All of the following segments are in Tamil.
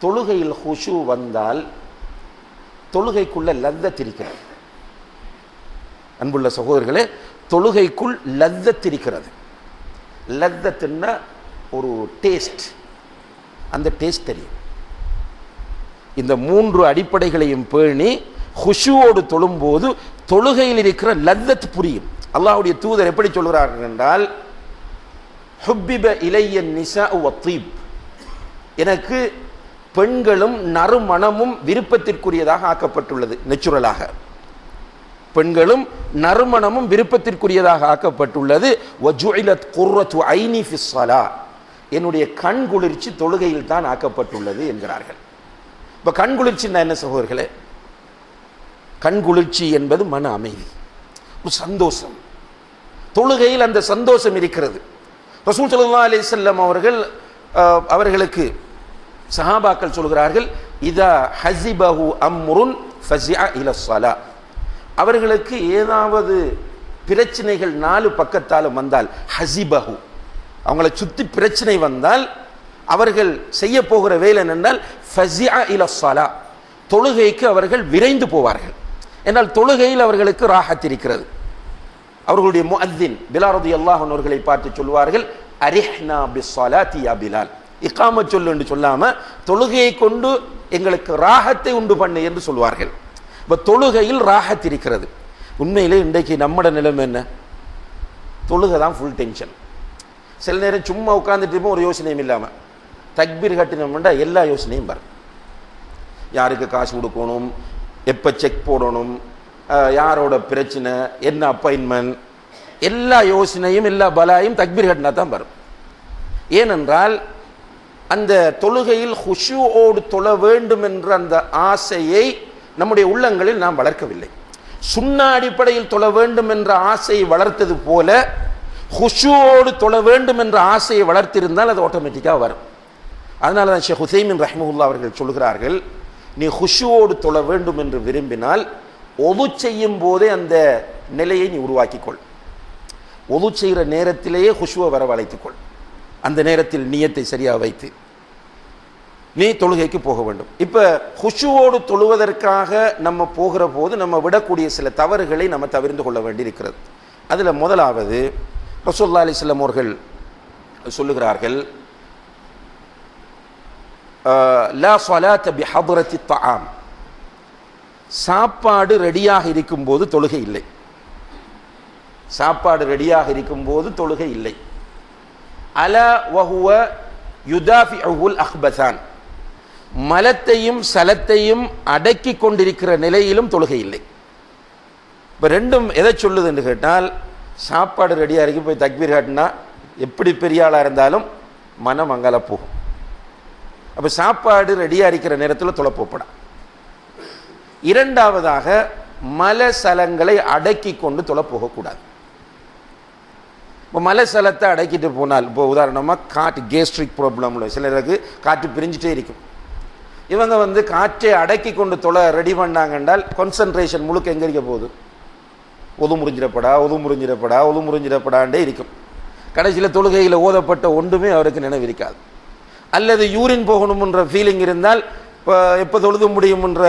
தொழுகையில் ஹுஷு வந்தால் தொழுகைக்குள்ள லத்தத் இருக்கிறது அன்புள்ள சகோதரர்களே தொழுகைக்குள் லத்தத் இருக்கிறது லத்தத்துன்னா ஒரு டேஸ்ட். அந்த டேஸ்ட் தெரியும். இந்த மூன்று அடிப்படைகளையும் பேணி ஹுஷுவோடு தொழும்போது தொழுகையில் இருக்கிற லத்தத் புரியும். அல்லாவுடைய தூதர் எப்படி சொல்கிறார்கள் என்றால் ஹுப்பிப இளைய நிசா ஒத்தீப் எனக்கு பெண்களும் நறுமணமும் விருப்பத்திற்குரியதாக ஆக்கப்பட்டுள்ளது நெச்சுரலாக பெண்களும் நறுமணமும் விருப்பத்திற்குரியதாக ஆக்கப்பட்டுள்ளது. ஐனி என்னுடைய கண் குளிர்ச்சி தொழுகையில் தான் ஆக்கப்பட்டுள்ளது என்கிறார்கள். இப்போ கண் குளிர்ச்சின்னா என்ன சகோதரர்களே? கண் குளிர்ச்சி என்பது மன அமைதி ஒரு சந்தோஷம். தொழுகையில் அந்த சந்தோஷம் இருக்கிறது. ரசூல் ஸல்லல்லாஹு அலைஹி செல்லம் அவர்கள் அவர்களுக்கு சஹாபாக்கள் சொல்கிறார்கள் இதா ஹசிபஹு அம்ருன் ஃபசியா இல அவர்களுக்கு ஏதாவது பிரச்சனைகள் நாலு பக்கத்தாலும் வந்தால் ஹசிபஹு அவங்களை சுற்றி பிரச்சனை வந்தால் அவர்கள் செய்ய போகிற வேலை என்னென்றால் ஃபசியா இல தொழுகைக்கு அவர்கள் விரைந்து போவார்கள். என்றால் தொழுகையில் அவர்களுக்கு ராகத் இருக்கிறது. அவர்களுடைய முஅத்தின் பிலாரதி அல்லாஹன் அவர்களை பார்த்து சொல்வார்கள் அரிஹ்னா பிஸ்ஸலாத்தி யா பிலால். இக்காம சொல்லு என்று சொல்லாமல் தொழுகையை கொண்டு எங்களுக்கு ராகத்தை உண்டு பண்ணு என்று சொல்வார்கள். இப்போ தொழுகையில் ராகத் இருக்கிறது. உண்மையிலே இன்றைக்கு நம்மட நிலைமை என்ன? தொழுகை தான் ஃபுல் டென்ஷன் சில நேரம் சும்மா உட்காந்துட்டு இருப்போம் ஒரு யோசனையும் இல்லாமல் தக்பீர் கட்டினோம்னா எல்லா யோசனையும் வரும். யாருக்கு காசு கொடுக்கணும்? எப்போ செக் போடணும்? யாரோட பிரச்சனை? என்ன அப்பாயின்மெண்ட் எல்லா யோசனையும் எல்லா பலாயும் தக்பீர் கட்டினா தான் வரும். ஏனென்றால் அந்த தொழுகையில் ஹுஷுவோடு தொழ வேண்டும் என்ற அந்த ஆசையை நம்முடைய உள்ளங்களில் நாம் வளர்க்கவில்லை. சுண்ணா அடிப்படையில் தொழ வேண்டும் என்ற ஆசையை வளர்த்தது போல ஹுஷுவோடு தொழ வேண்டும் என்ற ஆசையை வளர்த்திருந்தால் அது ஆட்டோமேட்டிக்காக வரும். அதனால தான் ஷேக் ஹுசைமின் ரஹ்மஹுல்லா அவர்கள் சொல்கிறார்கள் நீ ஹுஷுவோடு தொழ வேண்டும் என்று விரும்பினால் ஒது செய்யும் போதே அந்த நிலையை நீ உருவாக்கிக்கொள். ஒது செய்கிற நேரத்திலேயே ஹுஷுவை வரவழைத்துக்கொள். அந்த நேரத்தில் நீயத்தை சரியாக வைத்து நீ தொழுகைக்கு போக வேண்டும். இப்போ ஹுஷுவோடு தொழுவதற்காக நம்ம போகிற போது நம்ம விடக்கூடிய சில தவறுகளை நம்ம தவிர்ந்து கொள்ள வேண்டியிருக்கிறது. அதில் முதலாவது ரசோல்லா அலிஸ்லாம் அவர்கள் சொல்லுகிறார்கள் லா சலாத் பி ஹபுரத்தி தாம் சாப்பாடு ரெடியாக இருக்கும்போது தொழுகை இல்லை. சாப்பாடு ரெடியாக இருக்கும்போது தொழுகை இல்லை. அல வஹுவ யுதாஃபிஉல் அஹ்பதான் மலத்தையும் சலத்தையும் அடக்கி கொண்டிருக்கிற நிலையிலும் தொழுகை இல்லை. இப்போ ரெண்டும் எதை சொல்லுதுன்னு கேட்டால் சாப்பாடு ரெடியாக இருக்கு போய் தக்பீர் காட்டினா எப்படி பெரிய ஆளாக இருந்தாலும் மனம் அங்கால போகும். அப்போ சாப்பாடு ரெடியாக இருக்கிற நேரத்தில் தொலைப்போப்படா இரண்டாவதாக மல சலங்களை அடக்கி கொண்டு தொலை போகக்கூடாது. இப்போ மலை சலத்தை அடக்கிட்டு போனால் இப்போ உதாரணமாக காற்று கேஸ்ட்ரிக் ப்ராப்ளம்ல சிலருக்கு காற்று பிரிஞ்சுட்டே இருக்கும். இவங்க வந்து காற்றை அடக்கி கொண்டு தொலை ரெடி பண்ணாங்கன்றால் கான்சன்ட்ரேஷன் முழுக்க எங்கே இருக்க போகுது? ஒது முறிஞ்சிடப்படா ஒது முறிஞ்சிடப்படா ஒது முறிஞ்சிடப்படாண்டே இருக்கும். கடைசியில் தொழுகையில் ஓதப்பட்ட ஒன்றுமே அவருக்கு நினைவிருக்காது. அல்லது யூரின் போகணும்ன்ற ஃபீலிங் இருந்தால் இப்போ எப்போ தொழுது முடியும்ன்ற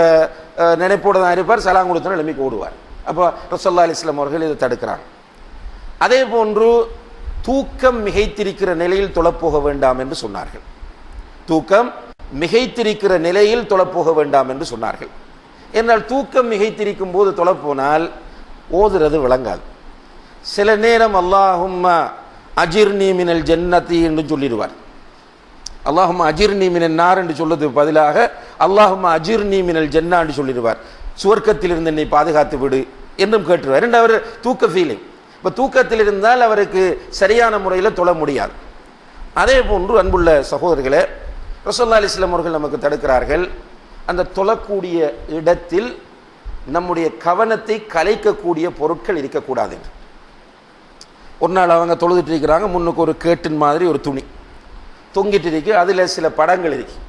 நினைப்போடு தான் இருப்பார். சலாம் கொடுத்தன எழுப்பி ஓடுவார். அப்போ ரசல்லா அலிஸ்லாம் அவர்கள் இதை தடுக்கிறாங்க. அதே போன்று தூக்கம் மிகைத்திருக்கிற நிலையில் தொழப்போக வேண்டாம் என்று சொன்னார்கள். தூக்கம் மிகைத்திருக்கிற நிலையில் தொழப்போக வேண்டாம் என்று சொன்னார்கள். என்றால் தூக்கம் மிகைத்திருக்கும் போது தொழப்போனால் ஓதுறது விளங்காது. சில நேரம் அல்லாஹும்மா அஜிர் மினல் ஜன்னத்தி என்று சொல்லிடுவார். அல்லாஹும் அஜிர் மினல் நார் என்று சொல்லுறதுக்கு பதிலாக அல்லாஹும் அஜிர் மினல் ஜன்னா என்று சொல்லிடுவார். சுவர்க்கத்தில் இருந்து என்னை பாதுகாத்து விடு என்றும் கேட்டுருவார். ரெண்டு அவர் தூக்க ஃபீலிங் இப்போ தூக்கத்தில் இருந்தால் அவருக்கு சரியான முறையில் தொழ முடியாது. அதே போன்று அன்புள்ள சகோதரர்களே ரசோல்லா அலிஸ்லாம் அவர்கள் நமக்கு தடுக்கிறார்கள் அந்த தொழக்கூடிய இடத்தில் நம்முடைய கவனத்தை கலைக்கக்கூடிய பொருட்கள் இருக்கக்கூடாது ஒரு நாள் அவங்க தொழுதுட்டு இருக்கிறாங்க முன்னுக்கு ஒரு கேட்டின் மாதிரி ஒரு துணி. தொங்கிட்டு இருக்கு அதில் சில படங்கள் இருக்குது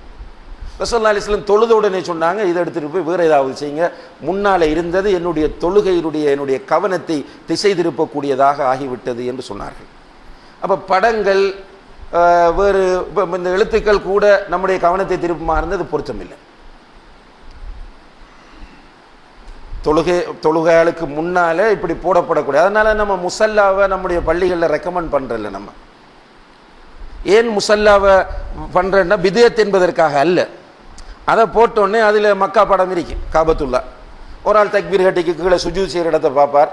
ரசோல்லா அலிஸ்லம் தொழுத உடனே சொன்னாங்க இதை எடுத்துகிட்டு போய் வேறு ஏதாவது செய்யுங்க. முன்னால் இருந்தது என்னுடைய தொழுகையினுடைய என்னுடைய கவனத்தை திசை திருப்பக்கூடியதாக ஆகிவிட்டது என்று சொன்னார்கள். அப்போ படங்கள் வேறு இந்த எழுத்துக்கள் கூட நம்முடைய கவனத்தை திருப்புமா இருந்தது பொருத்தமில்லை. தொழுகை தொழுகையாளுக்கு முன்னால இப்படி போடப்படக்கூடிய அதனால் நம்ம முசல்லாவை நம்முடைய பள்ளிகளில் ரெக்கமெண்ட் பண்ணுறல நம்ம. ஏன் முசல்லாவை பண்ணுறேன்னா விதயத் என்பதற்காக அல்ல. அதை போட்டோடனே அதில் மக்கா படம் இருக்கு காபத்துல்லா. ஒரு ஆள் தக்பீர் கட்டிக்கு கீழே சுஜூ செய்கிற இடத்த பார்ப்பார்.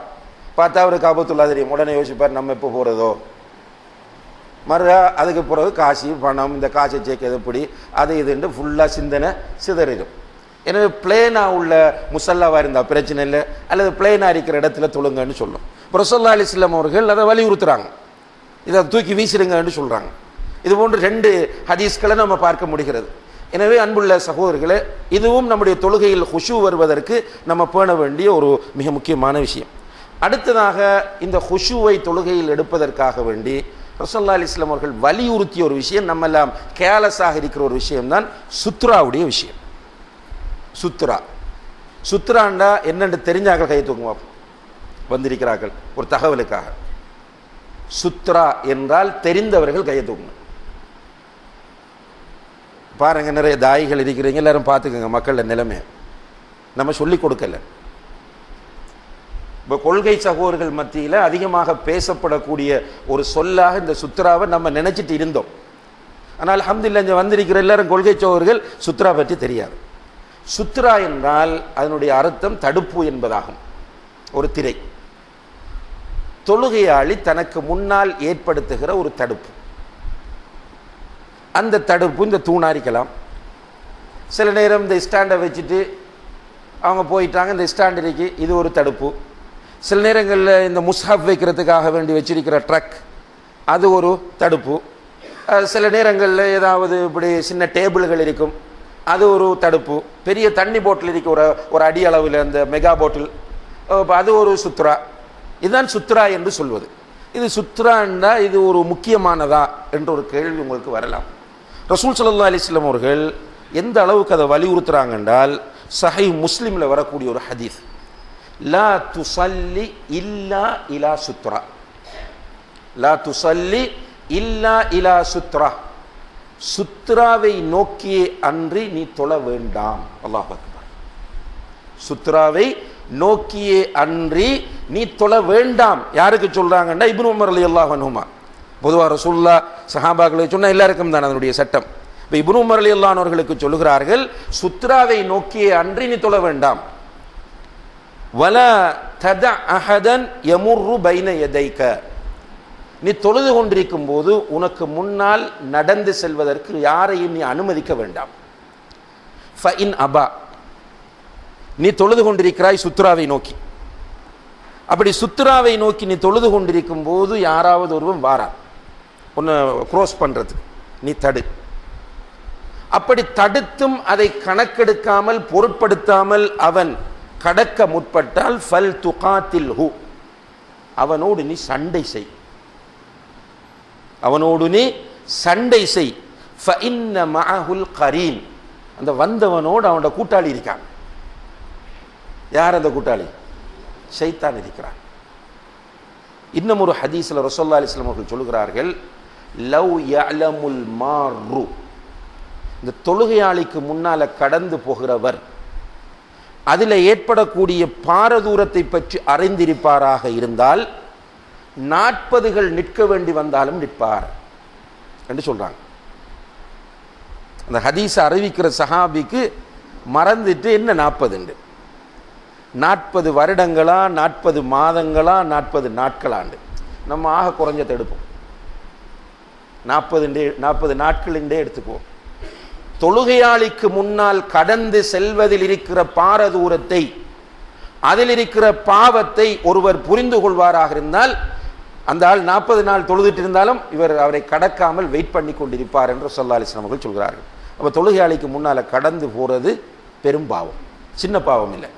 பார்த்தா அவர் காபத்துல்லா தெரியும். உடனே யோசிப்பார் நம்ம எப்போ போகிறதோ மறு அதுக்கு பிறகு காசு பணம் இந்த காசை சேர்க்கிறது எப்படி அது இதுன்ட்டு ஃபுல்லாக சிந்தனை சிதறிடும். எனவே பிளேனாக உள்ள முசல்லாவாக இருந்தால் பிரச்சனை இல்லை. அல்லது பிளேனாக இருக்கிற இடத்துல தொழுங்கன்னு சொல்லும். பிரசல்லா அலிஸ்லாம் அவர்கள் அதை வலியுறுத்துகிறாங்க இதை தூக்கி வீசிடுங்கன்னு சொல்கிறாங்க இது போன்று ரெண்டு ஹதீஸ்களை நம்ம பார்க்க முடிகிறது. எனவே அன்புள்ள சகோதரர்களே இதுவும் நம்முடைய தொழுகையில் ஹுஷு வருவதற்கு நம்ம பேண வேண்டிய ஒரு மிக முக்கியமான விஷயம். அடுத்ததாக இந்த ஹுஷுவை தொழுகையில் எடுப்பதற்காக வேண்டி ரசல்லா அலிஸ்லாம் அவர்கள் வலியுறுத்திய ஒரு விஷயம் நம்ம எல்லாம் கேலஸாக இருக்கிற ஒரு விஷயம்தான் சுத்ராவுடைய விஷயம். சுத்ரா. சுத்ராண்டா என்னென்று தெரிஞ்சார்கள்? கை தூக்குமா வந்திருக்கிறார்கள் ஒரு தகவலுக்காக. சுத்ரா என்றால் தெரிந்தவர்கள் கையை தூக்கணும் பாருங்கள் நிறைய தாய்கள் இருக்கிறீங்க எல்லாரும் பார்த்துக்கோங்க மக்கள நிலைமை. நம்ம சொல்லி கொடுக்கல. இப்போ கொள்கை சகோதரர்கள் மத்தியில் அதிகமாக பேசப்படக்கூடிய ஒரு சொல்லாக இந்த சுத்ராவை நம்ம நினச்சிட்டு இருந்தோம். ஆனால் அல்ஹம்துலில்லாஹ் இங்கே வந்திருக்கிற எல்லாரும் கொள்கை சகோதரர்கள் சுத்ரா பற்றி தெரியாது. சுத்ரா என்றால் அதனுடைய அர்த்தம் தடுப்பு என்பதாகும். ஒரு திரை. தொழுகையாளி தனக்கு முன்னால் ஏற்படுத்துகிற ஒரு தடுப்பு. அந்த தடுப்பு இந்த தூணாரிக்கலாம். சில நேரம் இந்த ஸ்டாண்டை வச்சுட்டு அவங்க போயிட்டாங்க இந்த ஸ்டாண்ட் இருக்கு இது ஒரு தடுப்பு. சில நேரங்களில் இந்த முஸ்ஹப் வைக்கிறதுக்காக வேண்டி வச்சிருக்கிற ட்ரக் அது ஒரு தடுப்பு. சில நேரங்களில் ஏதாவது இப்படி சின்ன டேபிள்கள் இருக்கும் அது ஒரு தடுப்பு. பெரிய தண்ணி போட்டில் இருக்க ஒரு ஒரு அடி அளவில் அந்த மெகா போட்டில். அது ஒரு சுத்ரா. இதுதான் சுத்ரா என்று சொல்வது. இது சுத்ரான்னா இது ஒரு முக்கியமானதா என்ற ஒரு கேள்வி உங்களுக்கு வரலாம். ரசூல் சல்லா அலிஸ்லாம் அவர்கள் எந்த அளவுக்கு அதை வலியுறுத்துறாங்க என்றால் சஹை முஸ்லீமில் வரக்கூடிய ஒரு ஹதீஸ். லா துசல்லி இல்லா இலா சுத்ரா. லா துசல்லி இல்லா இலா சுத்ரா. சுத்ராவை நோக்கியே அன்றி நீ தொழ வேண்டாம். அல்லாஹ் அக்பர். சுத்ராவை நோக்கியே அன்றி நீ தொழ வேண்டாம். யாருக்கு சொல்றாங்கன்னா இப்னு உமர் அலி அல்லாஹ் அனுமா பொதுவாக ரசூல்லா சஹாபாக்களை சொன்ன எல்லாருக்கும் தான் அதனுடைய சட்டம். இப்போ இபுனு உமர் அலி சொல்லுகிறார்கள் சுத்ராவை நோக்கியே அன்றி நீ தொழ வேண்டாம். வல தத அஹதன் யமுர்ரு பைன எதைக்க நீ தொழுது கொண்டிருக்கும் போது உனக்கு முன்னால் நடந்து செல்வதற்கு யாரையும் நீ அனுமதிக்க வேண்டாம். ஃபஇன் அபா. நீ தொழுது கொண்டிருக்கிறாய் சுத்ராவை நோக்கி. அப்படி சுத்ராவை நோக்கி நீ தொழுது கொண்டிருக்கும் போது யாராவது ஒருவன் வாரான். ஒன்று க்ரோஸ் பண்ணுறது நீ தடு. அப்படி தடுத்தும் அதை கணக்கெடுக்காமல் பொருட்படுத்தாமல் அவன் கடக்க முற்பட்டால் ஃபல் துகாத்தில் ஹூ அவனோடு நீ சண்டை செய். அவனோடு நீ சண்டை செய். ஃபஇன்ன மஅஹுல் கரீன் அந்த வந்தவனோடு அவனோட கூட்டாளி இருக்கான். யார் அந்த கூட்டாளி? சைத்தான் இருக்கிறான். இன்னும் ஒரு ஹதீஸ்ல ரசோல்லா அலிஸ்லாம் அவர்கள் சொல்லுகிறார்கள் லவ் யலமுல் மாறு இந்த தொழுகையாளிக்கு முன்னால கடந்து போகிறவர் அதில் ஏற்படக்கூடிய பாரதூரத்தை பற்றி அறிந்திருப்பாராக இருந்தால் நாற்பதுகள் நிற்க வேண்டி வந்தாலும் நிற்பார் என்று சொல்கிறாங்க அந்த ஹதீஸை அறிவிக்கிற சஹாபிக்கு மறந்துட்டு என்ன நாற்பதுண்டு நாற்பது வருடங்களா நாற்பது மாதங்களா நாற்பது நாட்களாண்டு. நம்ம ஆக குறைஞ்ச தடுப்போம் நாற்பது நாற்பது நாட்களின்றே எடுத்துக்குவோம் தொழுகையாளிக்கு முன்னால் கடந்து செல்வதில் இருக்கிற பாரதூரத்தை அதில் இருக்கிற பாவத்தை ஒருவர் புரிந்து கொள்வாராக இருந்தால் அந்த ஆள் நாற்பது நாள் தொழுதுட்டு இருந்தாலும் இவர் அவரை கடக்காமல் வெயிட் பண்ணி கொண்டிருப்பார் என்று சொல்லா அலிஸ்லாம் அவர்கள் சொல்கிறார்கள். அப்போ தொழுகையாளிக்கு முன்னால் கடந்து போகிறது பெரும் பாவம். சின்ன பாவம் இல்லை.